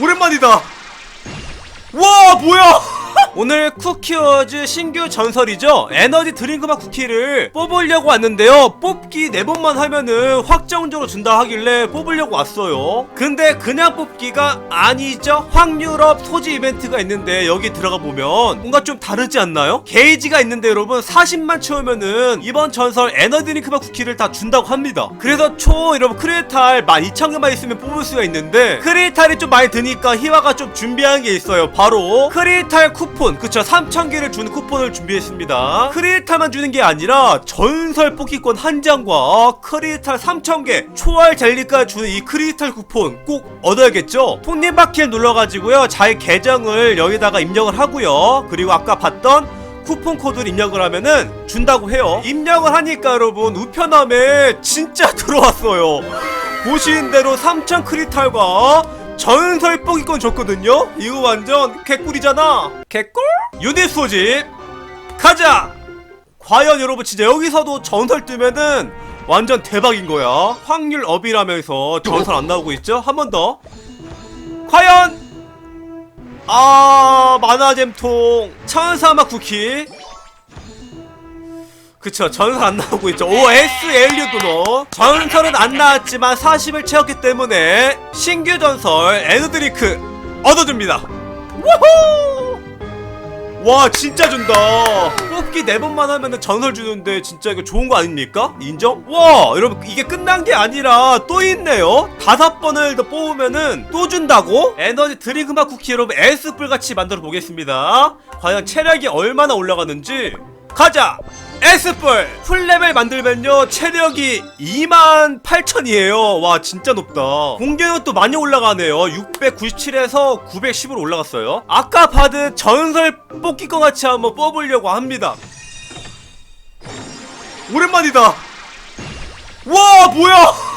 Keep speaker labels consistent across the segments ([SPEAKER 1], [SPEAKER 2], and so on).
[SPEAKER 1] 오랜만이다. 와 뭐야 오늘 쿠키워즈 신규 전설이죠? 에너지 드링크맛 쿠키를 뽑으려고 왔는데요. 뽑기 4번만 하면은 확정적으로 준다 하길래 뽑으려고 왔어요. 근데 그냥 뽑기가 아니죠? 확률업 소지 이벤트가 있는데 여기 들어가 보면 뭔가 좀 다르지 않나요? 게이지가 있는데 여러분 40만 채우면은 이번 전설 에너지 드링크맛 쿠키를 다 준다고 합니다. 그래서 총 여러분 크리에탈 12,000개만 있으면 뽑을 수가 있는데 크리에탈이 좀 많이 드니까 희화가 좀 준비한 게 있어요. 바로 크리에탈 쿠폰 그쵸. 3,000개를 주는 쿠폰을 준비했습니다. 크리에탈만 주는 게 아니라 전설 뽑기권 한 장과 크리에탈 3,000개 초월 젤리까지 주는 이 크리에탈 쿠폰 꼭 얻어야겠죠? 톱니바퀴를 눌러가지고요. 자기 계정을 여기다가 입력을 하고요. 그리고 아까 봤던 쿠폰 코드를 입력을 하면은 준다고 해요. 입력을 하니까 여러분 우편함에 진짜 들어왔어요. 보시는 대로 3,000 크리탈과 전설 뽕이권 줬거든요. 이거 완전 개꿀이잖아. 개꿀? 유닛 소집 가자. 과연 여러분 진짜 여기서도 전설 뜨면은 완전 대박인 거야. 확률 업이라면서 전설 안 나오고 있죠? 한 번 더. 과연 아 만화잼통 천사막 쿠키 그쵸 전설 안 나오고 있죠 오 S 엘리오 도너 전설은 안 나왔지만 40을 채웠기 때문에 신규 전설 에너드리크 얻어줍니다 우후 와 진짜 준다 뽑기 4번만 하면은 전설 주는데 진짜 이거 좋은 거 아닙니까? 인정? 와 여러분 이게 끝난 게 아니라 또 있네요 다섯 번을 더 뽑으면은 또 준다고? 에너지 드링크맛 쿠키 여러분 S뿔 같이 만들어 보겠습니다 과연 체력이 얼마나 올라가는지 가자! S뿔! 풀레벨 만들면요 체력이 28,000이에요. 와 진짜 높다. 공격은 또 많이 올라가네요. 697에서 910으로 올라갔어요. 아까 받은 전설 뽑기권 같이 한번 뽑으려고 합니다. 오랜만이다. 와 뭐야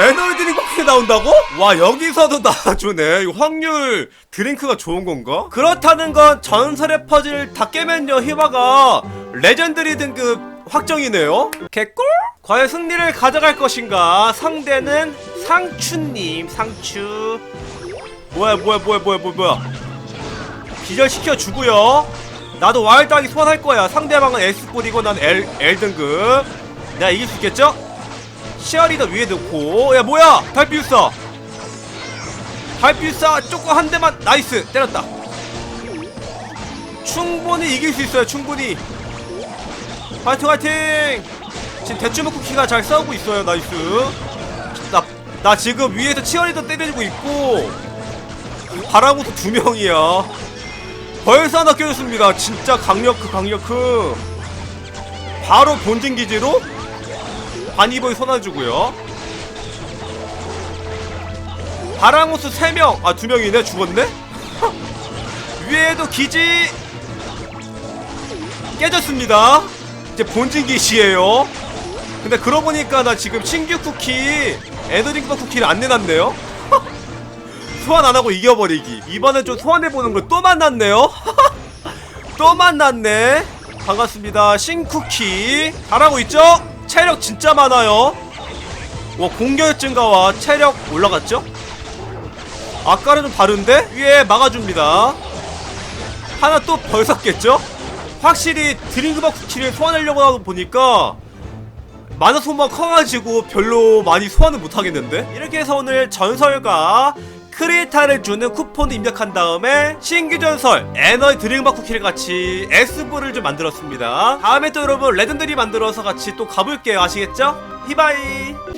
[SPEAKER 1] 에너지 드링크 쿠키 나온다고? 와 여기서도 나와주네. 확률 드링크가 좋은 건가? 그렇다는 건 전설의 퍼즐 다 깨면요 희바가. 레전드리 등급 확정이네요. 개꿀? 과연 승리를 가져갈 것인가? 상대는 상추님 상추. 뭐야 뭐야 뭐야 뭐야 뭐야 뭐야. 기절시켜 주고요. 나도 와일드하게 소환할 거야. 상대방은 S 뿌리고 난 L, L 등급. 내가 이길 수 있겠죠? 시아리더 위에 넣고. 야 뭐야? 달피우사 달피우사 조금 한 대만. 나이스. 때렸다. 충분히 이길 수 있어요 충분히. 파이팅 파이팅! 지금 대추먹 쿠키가 잘 싸우고 있어요 나이스. 나, 나 지금 위에서 치어리더 때려주고 있고 바라고도 두 명이야. 벌써 하나 껴줬습니다. 진짜 강력크 강력크. 바로 본진 기지로 바니보이 손아주고요. 바랑호수 3명. 아 2명이네 죽었네? 위에도 기지 깨졌습니다. 이제 본진 기지예요. 근데 그러고 보니까 나 지금 신규 쿠키 에너링크 쿠키를 안 내놨네요. 소환 안 하고 이겨버리기. 이번엔 좀 소환해보는 걸 또 만났네요. 또 만났네. 반갑습니다. 신쿠키. 잘하고 있죠? 체력 진짜 많아요 와 공격 증가와 체력 올라갔죠? 아까는 좀 다른데? 위에 막아줍니다 하나 또 벌었겠죠? 확실히 드링크바 쿠키를 소환하려고 하다 보니까 만화 소모가 커가지고 별로 많이 소환을 못하겠는데? 이렇게 해서 오늘 전설과 크리에타를 주는 쿠폰을 입력한 다음에 신규 전설 에너지 드링바 쿠키를 같이 S부를 좀 만들었습니다. 다음에 또 여러분 레전드리 만들어서 같이 또 가볼게요. 아시겠죠? 히바이